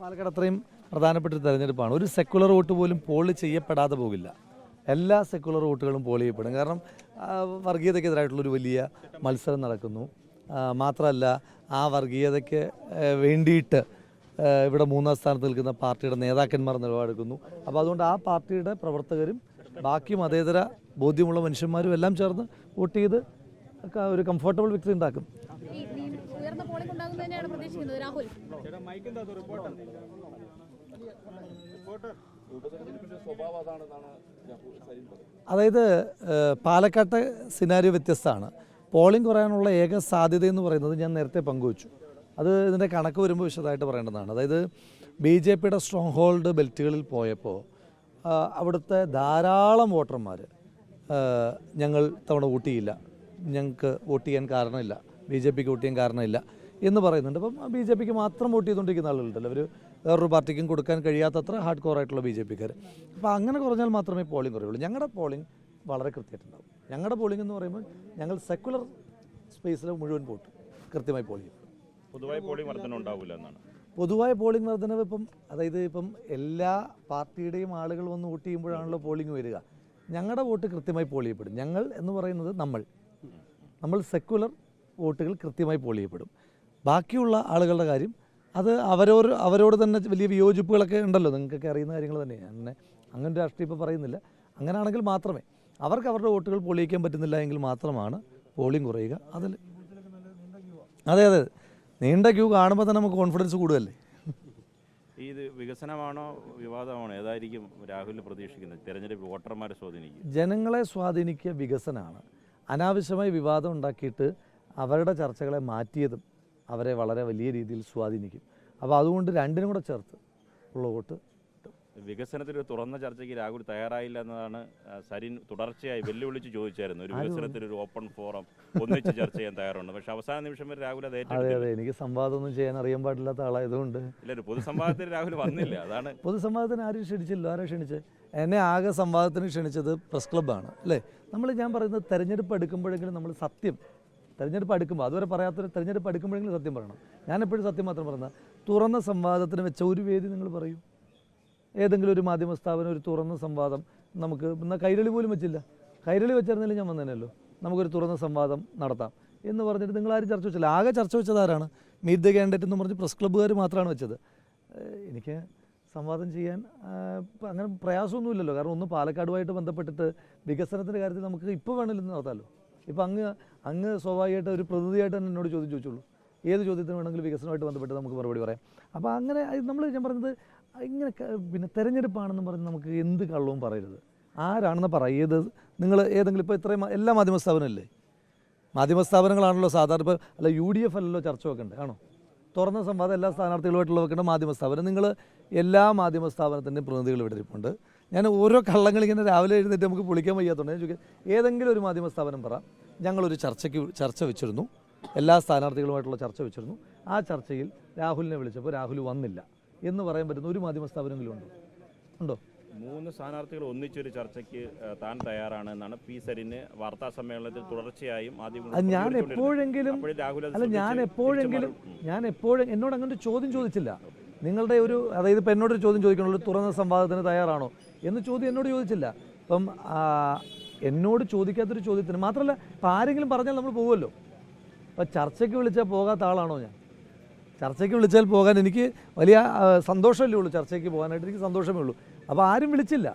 പാലക്കാട് അത്രയും പ്രധാനപ്പെട്ട ഒരു തെരഞ്ഞെടുപ്പാണ്. ഒരു സെക്കുലർ വോട്ട് പോലും പോൾ ചെയ്യപ്പെടാതെ പോകില്ല. എല്ലാ സെക്കുലർ വോട്ടുകളും പോൾ ചെയ്യപ്പെടും. കാരണം വർഗീയതയ്ക്കെതിരായിട്ടുള്ളൊരു വലിയ മത്സരം നടക്കുന്നു. മാത്രമല്ല ആ വർഗീയതയ്ക്ക് വേണ്ടിയിട്ട് ഇവിടെ മൂന്നാം സ്ഥാനത്ത് നിൽക്കുന്ന പാർട്ടിയുടെ നേതാക്കന്മാർ നിലപാടെടുക്കുന്നു. അപ്പോൾ അതുകൊണ്ട് ആ പാർട്ടിയുടെ പ്രവർത്തകരും ബാക്കി മതേതര ബോധ്യമുള്ള മനുഷ്യന്മാരും എല്ലാം ചേർന്ന് വോട്ട് ചെയ്ത് ഒരു കംഫർട്ടബിൾ വ്യക്തി ഉണ്ടാക്കും ഈ ഈ ഉയർന്ന പോളിംഗ് ഉണ്ടാകും തന്നെയാണ് പ്രതീക്ഷിക്കുന്നത്. രാഹുൽ. അതായത് പാലക്കാട്ടെ സിനാരിയോ വ്യത്യസ്തമാണ്. പോളിംഗ് കുറയാനുള്ള ഏക സാധ്യത എന്ന് പറയുന്നത് ഞാൻ നേരത്തെ പങ്കുവച്ചു. അത് ഇതിന്റെ കണക്ക് വരുമ്പോൾ വിശദമായിട്ട് പറയേണ്ടതാണ്. അതായത് ബി ജെ പിയുടെ സ്ട്രോങ് ഹോൾഡ് ബെൽറ്റുകളിൽ പോയപ്പോൾ അവിടുത്തെ ധാരാളം വോട്ടർമാർ ഞങ്ങൾ തവണ വോട്ട് ചെയ്യില്ല. ഞങ്ങൾക്ക് വോട്ട് ചെയ്യാൻ കാരണമില്ല. ബി ജെ പിക്ക് വോട്ട് ചെയ്യാൻ കാരണമില്ല. എന്ന് പറയുന്നുണ്ട്. അപ്പം ബി ജെ പിക്ക് മാത്രം വോട്ട് ചെയ്തുകൊണ്ടിരിക്കുന്ന ആളുകളുണ്ടല്ലോ. അവർ വേറൊരു പാർട്ടിക്കും കൊടുക്കാൻ കഴിയാത്തത്ര ഹാർഡ് കോർ ആയിട്ടുള്ള ബി ജെ പിക്കാർ അപ്പോൾ അങ്ങനെ കുറഞ്ഞാൽ മാത്രമേ പോളിംഗ് കുറയുള്ളൂ. ഞങ്ങളുടെ പോളിംഗ് വളരെ കൃത്യമായിട്ടുണ്ടാവും. ഞങ്ങളുടെ പോളിംഗ് എന്ന് പറയുമ്പോൾ ഞങ്ങൾ സെക്കുലർ സ്പേസിൽ മുഴുവൻ വോട്ട് കൃത്യമായി പോളിംഗ് പൊതുവായ പോളിംഗ് വർധന ഉണ്ടാവില്ല എന്നാണ്. പൊതുവായ പോളിംഗ് വർധനവ് ഇപ്പം അതായത് ഇപ്പം എല്ലാ പാർട്ടിയുടെയും ആളുകൾ വന്ന് വോട്ട് ചെയ്യുമ്പോഴാണല്ലോ പോളിംഗ് വരിക. ഞങ്ങളുടെ വോട്ട് കൃത്യമായി പോൾ ചെയ്യപ്പെടും. ഞങ്ങൾ എന്ന് പറയുന്നത് നമ്മൾ. നമ്മൾ സെക്കുലർ വോട്ടുകൾ കൃത്യമായി പോൾ ചെയ്യപ്പെടും. ബാക്കിയുള്ള ആളുകളുടെ കാര്യം അത് അവരോ അവരോട് തന്നെ വലിയ വിയോജിപ്പുകളൊക്കെ ഉണ്ടല്ലോ നിങ്ങൾക്കൊക്കെ അറിയുന്ന കാര്യങ്ങൾ തന്നെയാണ് അങ്ങനെ അങ്ങനെ രാഷ്ട്രീയം ഇപ്പോൾ പറയുന്നില്ല. അങ്ങനെയാണെങ്കിൽ മാത്രമേ അവർക്ക് അവരുടെ വോട്ടുകൾ പൊളിയിക്കാൻ പറ്റുന്നില്ല എങ്കിൽ മാത്രമാണ് പോളിങ് കുറയുക. അതിൽ അതെ അതെ. നീണ്ട ക്യൂ കാണുമ്പോൾ തന്നെ നമുക്ക് കോൺഫിഡൻസ് കൂടുമല്ലേ ഈ ഇത് വികസനമാണോ വിവാദമാണോ? ഏതായിരിക്കും രാഹുൽ പ്രതീക്ഷിക്കുന്നത്? തിരഞ്ഞെടുപ്പ് വോട്ടർമാരെ സ്വാധീനിക്കും ജനങ്ങളെ സ്വാധീനിക്കുക വികസനമാണ്. അനാവശ്യമായി വിവാദം ഉണ്ടാക്കിയിട്ട് അവരുടെ ചർച്ചകളെ മാറ്റിയതും അവരെ വളരെ വലിയ രീതിയിൽ സ്വാധീനിക്കും. അപ്പോൾ അതുകൊണ്ട് രണ്ടിനും കൂടെ ചേർത്ത് ഉള്ള വോട്ട്. വികസനത്തിൽ ഒരു തുറന്ന ചർച്ചയ്ക്ക് രാഹുൽ തയ്യാറായില്ല എന്നതാണ് സരിൻ തുടർച്ചയായി വെല്ലുവിളിച്ച് ചോദിച്ചായിരുന്നു. ഒരു വികസനത്തിൽ ഒരു ഓപ്പൺ ഫോറം ഒന്നിച്ച് ചർച്ച ചെയ്യാൻ തയ്യാറുണ്ട്. പക്ഷെ അവസാന നിമിഷം വരെ രാഹുൽ അത് അതെ അതെ. എനിക്ക് സംവാദമൊന്നും ചെയ്യാൻ അറിയാൻ പാടില്ലാത്ത ആളായതുകൊണ്ട്. ഇല്ല ഒരു പൊതുസംവാദത്തിന് രാഹുൽ വന്നില്ല. അതാണ് പൊതുസംവാദത്തിന് ആരും ക്ഷണിച്ചില്ല. ആരും ക്ഷണിച്ച്? എന്നെ ആകെ സംവാദത്തിന് ക്ഷണിച്ചത് പ്രസ് ക്ലബ്ബാണ് അല്ലേ? നമ്മൾ ഞാൻ പറയുന്നത് തെരഞ്ഞെടുപ്പ് എടുക്കുമ്പോഴെങ്കിലും നമ്മൾ സത്യം തെരഞ്ഞെടുപ്പ് അടുക്കുമ്പോൾ അതുവരെ പറയാത്തൊരു തെരഞ്ഞെടുപ്പ് അടുക്കുമ്പോഴെങ്കിലും സത്യം പറയണം. ഞാൻ എപ്പോഴും സത്യം മാത്രം പറയുന്നത് തുറന്ന സംവാദത്തിന് വെച്ച ഒരു വേദി നിങ്ങൾ പറയൂ. ഏതെങ്കിലും ഒരു മാധ്യമ സ്ഥാപനം ഒരു തുറന്ന സംവാദം നമുക്ക് എന്നാൽ കൈരളി പോലും വെച്ചില്ല. കൈരളി വെച്ചിരുന്നില്ല ഞാൻ വന്നതന്നെയല്ലോ നമുക്കൊരു തുറന്ന സംവാദം നടത്താം എന്ന് പറഞ്ഞിട്ട് നിങ്ങൾ ആരും ചർച്ച വെച്ചില്ല. ആകെ ചർച്ച വെച്ചത് ആരാണ്? മീറ്റ് ദ കാൻഡിഡേറ്റ് എന്ന് പറഞ്ഞ് പ്രസ് ക്ലബ്ബുകാർ മാത്രമാണ് വെച്ചത്. എനിക്ക് സംവാദം ചെയ്യാൻ അങ്ങനെ പ്രയാസമൊന്നുമില്ലല്ലോ. കാരണം ഒന്ന് പാലക്കാടുമായിട്ട് ബന്ധപ്പെട്ടിട്ട് വികസനത്തിന്റെ കാര്യത്തിൽ നമുക്ക് ഇപ്പോൾ വേണമെങ്കിലും നടത്താമല്ലോ. ഇപ്പം അങ്ങ് അങ്ങ് സ്വാഭാവികമായിട്ട് ഒരു പ്രതിനിധിയായിട്ട് തന്നെ എന്നോട് ചോദ്യം ചോദിച്ചുള്ളൂ. ഏത് ചോദ്യത്തിന് വേണമെങ്കിലും വികസനമായിട്ട് ബന്ധപ്പെട്ട് നമുക്ക് മറുപടി പറയാം. അപ്പോൾ അങ്ങനെ നമ്മൾ ഞാൻ പറഞ്ഞത് ഇങ്ങനെ പിന്നെ തെരഞ്ഞെടുപ്പാണെന്ന് പറഞ്ഞ് നമുക്ക് എന്ത് കള്ളവും പറയരുത്. ആരാണെന്ന് പറയത് നിങ്ങൾ ഏതെങ്കിലും ഇപ്പോൾ ഇത്രയും എല്ലാ മാധ്യമ സ്ഥാപനമല്ലേ മാധ്യമ സ്ഥാപനങ്ങളാണല്ലോ സാധാരണ ഇപ്പോൾ അല്ല യു ഡി എഫ് അല്ലല്ലോ ചർച്ച വെക്കേണ്ടത് ആണോ? തുറന്ന സംവാദം എല്ലാ സ്ഥാനാർത്ഥികളുമായിട്ടുള്ള വെക്കേണ്ട മാധ്യമ സ്ഥാപനം നിങ്ങൾ എല്ലാ മാധ്യമ സ്ഥാപനത്തിന്റെയും പ്രതിനിധികൾ ഇവിടെ ഇരിപ്പുണ്ട്. ഞാൻ ഓരോ കള്ളങ്ങൾ ഇങ്ങനെ രാവിലെ എഴുന്നേറ്റ് നമുക്ക് പൊളിക്കാൻ വയ്യാത്തതുകൊണ്ട് ഞാൻ ചോദിക്കാം ഏതെങ്കിലും ഒരു മാധ്യമ സ്ഥാപനം പറ. ഞങ്ങളൊരു ചർച്ചയ്ക്ക് ചർച്ച വെച്ചിരുന്നു. എല്ലാ സ്ഥാനാർത്ഥികളുമായിട്ടുള്ള ചർച്ച വെച്ചിരുന്നു. ആ ചർച്ചയിൽ രാഹുലിനെ വിളിച്ചപ്പോൾ രാഹുൽ വന്നില്ല എന്ന് പറയാൻ പറ്റുന്ന ഒരു മാധ്യമ സ്ഥാപനമെങ്കിലും ഉണ്ടോ? ഉണ്ടോ? മൂന്ന് സ്ഥാനാർത്ഥികൾ ഒന്നിച്ചൊരു ചർച്ചയ്ക്ക് താൻ തയ്യാറാണ് എന്നാണ് പി സരിന് വാർത്താ സമ്മേളനത്തിൽ തുടർച്ചയായും ആദ്യം ഞാൻ എപ്പോഴെങ്കിലും അല്ല ഞാൻ എപ്പോഴെങ്കിലും ഞാൻ എപ്പോഴും എന്നോട് അങ്ങനെ ചോദ്യം ചോദിച്ചില്ല. നിങ്ങളുടെ ഒരു അതായത് ഇപ്പം എന്നോടൊരു ചോദ്യം ചോദിക്കണുള്ളൂ തുറന്ന സംവാദത്തിന് തയ്യാറാണോ എന്ന് ചോദ്യം എന്നോട് ചോദിച്ചില്ല. അപ്പം എന്നോട് ചോദിക്കാത്തൊരു ചോദ്യത്തിന് മാത്രമല്ല ഇപ്പം ആരെങ്കിലും പറഞ്ഞാൽ നമ്മൾ പോകുമല്ലോ. അപ്പം ചർച്ചയ്ക്ക് വിളിച്ചാൽ പോകാത്ത ആളാണോ ഞാൻ? ചർച്ചയ്ക്ക് വിളിച്ചാൽ പോകാൻ എനിക്ക് വലിയ സന്തോഷമല്ലേ ഉള്ളൂ ചർച്ചയ്ക്ക് പോകാനായിട്ട്. എനിക്ക് സന്തോഷമേ ഉള്ളൂ. അപ്പോൾ ആരും വിളിച്ചില്ല.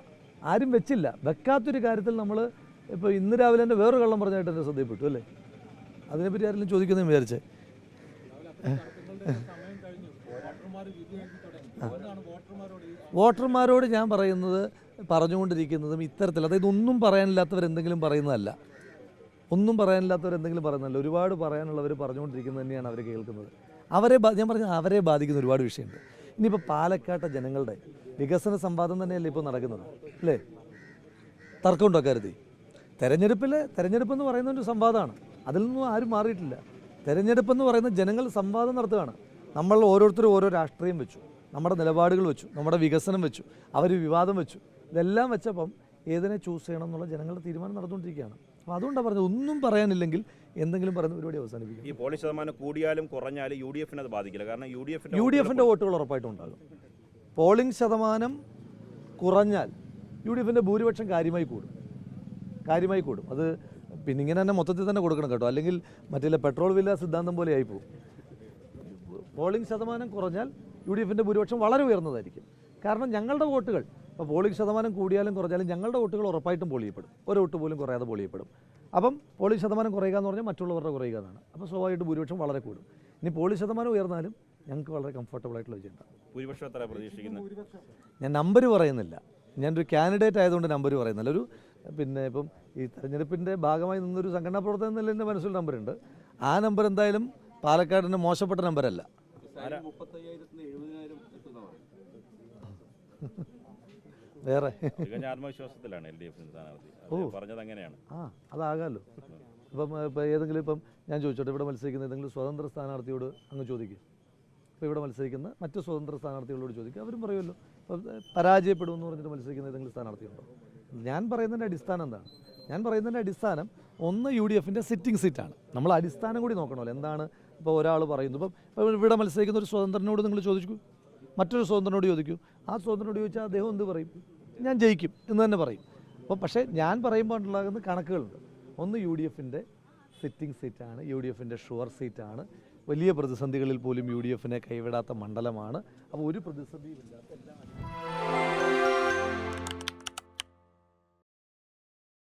ആരും വെച്ചില്ല. വെക്കാത്തൊരു കാര്യത്തിൽ നമ്മൾ ഇപ്പോൾ ഇന്ന് രാവിലെ എന്റെ വേറൊരു കള്ളം പറഞ്ഞായിട്ട് എന്റെ ശ്രദ്ധയിൽപ്പെട്ടു അല്ലേ? അതിനെപ്പറ്റി ആരെങ്കിലും ചോദിക്കുന്നതെന്ന് വിചാരിച്ചേ. വോട്ടർമാരോട് ഞാൻ പറയുന്നത് പറഞ്ഞുകൊണ്ടിരിക്കുന്നതും ഇത്തരത്തിൽ അതായത് ഒന്നും പറയാനില്ലാത്തവർ എന്തെങ്കിലും പറയുന്നതല്ല. ഒന്നും പറയാനില്ലാത്തവർ എന്തെങ്കിലും പറയുന്നതല്ല. ഒരുപാട് പറയാനുള്ളവർ പറഞ്ഞുകൊണ്ടിരിക്കുന്നത് തന്നെയാണ് അവർ കേൾക്കുന്നത്. അവരെ ഞാൻ പറഞ്ഞ അവരെ ബാധിക്കുന്ന ഒരുപാട് വിഷയമുണ്ട്. ഇനിയിപ്പോൾ പാലക്കാട്ടെ ജനങ്ങളുടെ വികസന സംവാദം തന്നെയല്ലേ ഇപ്പോൾ നടക്കുന്നത് അല്ലേ? തർക്കമുണ്ടോ കരുതി? തെരഞ്ഞെടുപ്പിൽ തെരഞ്ഞെടുപ്പ് എന്ന് പറയുന്ന ഒരു സംവാദമാണ്. അതിൽ നിന്നും ആരും മാറിയിട്ടില്ല. തെരഞ്ഞെടുപ്പ് എന്ന് പറയുന്ന ജനങ്ങൾ സംവാദം നടത്തുകയാണ്. നമ്മൾ ഓരോരുത്തരും ഓരോ രാഷ്ട്രീയം വെച്ചു നമ്മുടെ നിലപാടുകൾ വെച്ചു നമ്മുടെ വികസനം വെച്ചു അവർ വിവാദം വെച്ചു. ഇതെല്ലാം വെച്ചപ്പം ഏതിനെ ചൂസ് ചെയ്യണം എന്നുള്ള ജനങ്ങളുടെ തീരുമാനം നടന്നുകൊണ്ടിരിക്കുകയാണ്. അപ്പോൾ അതുകൊണ്ടാണ് പറഞ്ഞത് ഒന്നും പറയാനില്ലെങ്കിൽ എന്തെങ്കിലും പറയുന്ന പരിപാടി അവസാനിപ്പിക്കും. ഈ പോളിംഗ് ശതമാനം കൂടിയാലും കുറഞ്ഞാലും യു ഡി എഫിനെ അത് ബാധിക്കില്ല. കാരണം യു ഡി എഫിന്റെ യു ഡി എഫിന്റെ വോട്ടുകൾ ഉറപ്പായിട്ടും ഉണ്ടാകും. പോളിംഗ് ശതമാനം കുറഞ്ഞാൽ യു ഡി എഫിന്റെ ഭൂരിപക്ഷം കാര്യമായി കൂടും. കാര്യമായി കൂടും. അത് പിന്നെ ഇങ്ങനെ തന്നെ മൊത്തത്തിൽ തന്നെ കൊടുക്കണം കേട്ടോ. അല്ലെങ്കിൽ മറ്റേ പെട്രോൾ വില സിദ്ധാന്തം പോലെ ആയിപ്പോവും. പോളിംഗ് ശതമാനം കുറഞ്ഞാൽ യു ഡി എഫിന്റെ ഭൂരിപക്ഷം വളരെ ഉയർന്നതായിരിക്കും. കാരണം ഞങ്ങളുടെ വോട്ടുകൾ ഇപ്പോൾ പോളിംഗ് ശതമാനം കൂടിയാലും കുറഞ്ഞാലും ഞങ്ങളുടെ വോട്ടുകൾ ഉറപ്പായിട്ടും പോളിയപ്പെടും. ഒരു വോട്ട് പോലും കുറയാതെ പോൾ ചെയ്യപ്പെടും അപ്പം പോളിംഗ് ശതമാനം കുറയുക എന്ന് പറഞ്ഞാൽ മറ്റുള്ളവരുടെ കുറയുക എന്നാണ് അപ്പോൾ സ്വാഭാവികമായിട്ട് ഭൂരിപക്ഷം വളരെ കൂടും. ഇനി പോളിംഗ് ശതമാനം ഉയർന്നാലും ഞങ്ങൾക്ക് വളരെ കംഫർട്ടബിൾ ആയിട്ടുള്ള വിജയമുണ്ടാകും ഭൂരിപക്ഷം എത്ര പ്രതീക്ഷിക്കുന്നത്? ഞാൻ നമ്പർ പറയുന്നില്ല. ഞാനൊരു കാൻഡിഡേറ്റ് ആയതുകൊണ്ട് നമ്പർ പറയുന്നില്ല. ഒരു പിന്നെ ഇപ്പം ഈ തെരഞ്ഞെടുപ്പിന്റെ ഭാഗമായി നിന്നൊരു സംഘടനാ പ്രവർത്തനം എന്നല്ല എന്റെ മനസ്സിൽ നമ്പറുണ്ട് ആ നമ്പർ എന്തായാലും പാലക്കാടിന്റെ മോശപ്പെട്ട നമ്പരല്ല വേറെ. തികഞ്ഞ ആത്മവിശ്വാസത്തിലാണ് എൽ ഡി എഫിന്റെ സ്ഥാനാർത്ഥി അദ്ദേഹം പറഞ്ഞത് അങ്ങനെയാണ്. ആ അതാകാമല്ലോ ഇപ്പം ഇപ്പം ഏതെങ്കിലും ഇപ്പം ഞാൻ ചോദിച്ചോട്ടെ ഇവിടെ മത്സരിക്കുന്ന ഏതെങ്കിലും സ്വതന്ത്ര സ്ഥാനാർത്ഥിയോട് അങ്ങ് ചോദിക്കും. ഇപ്പോൾ ഇവിടെ മത്സരിക്കുന്ന മറ്റു സ്വതന്ത്ര സ്ഥാനാർത്ഥികളോട് ചോദിക്കുക അവരും പറയുമല്ലോ ഇപ്പം പരാജയപ്പെടുമെന്ന് പറഞ്ഞിട്ട് മത്സരിക്കുന്ന ഏതെങ്കിലും സ്ഥാനാർത്ഥിയുണ്ടോ ഞാൻ പറയുന്നതിന്റെ അടിസ്ഥാനം എന്താണ്? ഞാൻ പറയുന്നതിന്റെ അടിസ്ഥാനം ഒന്ന് യു ഡി എഫിന്റെ സിറ്റിംഗ് സീറ്റാണ്. നമ്മൾ അടിസ്ഥാനം കൂടി നോക്കണമല്ലോ എന്താണ് ഇപ്പോൾ ഒരാൾ പറയുന്നു. ഇപ്പം ഇപ്പം ഇവിടെ മത്സരിക്കുന്ന ഒരു സ്വതന്ത്രനോട് നിങ്ങൾ ചോദിക്കൂ. മറ്റൊരു സ്വതന്ത്രനോട് ചോദിക്കൂ. ആ സ്വതന്ത്രനോട് ചോദിച്ചാൽ അദ്ദേഹം എന്ത് പറയും? ഞാൻ ജയിക്കും എന്ന് തന്നെ പറയും. അപ്പോൾ പക്ഷേ ഞാൻ പറയുമ്പോൾ ഉണ്ടാകുന്ന കണക്കുകളുണ്ട്. ഒന്ന് യു ഡി എഫിന്റെ സിറ്റിംഗ് സീറ്റാണ് യു ഡി എഫിന്റെ ഷുവർ സീറ്റാണ്. വലിയ പ്രതിസന്ധികളിൽ പോലും യു ഡി എഫിനെ കൈവിടാത്ത മണ്ഡലമാണ്. അപ്പോൾ ഒരു പ്രതിസന്ധിയും ഇല്ലാത്ത എല്ലാ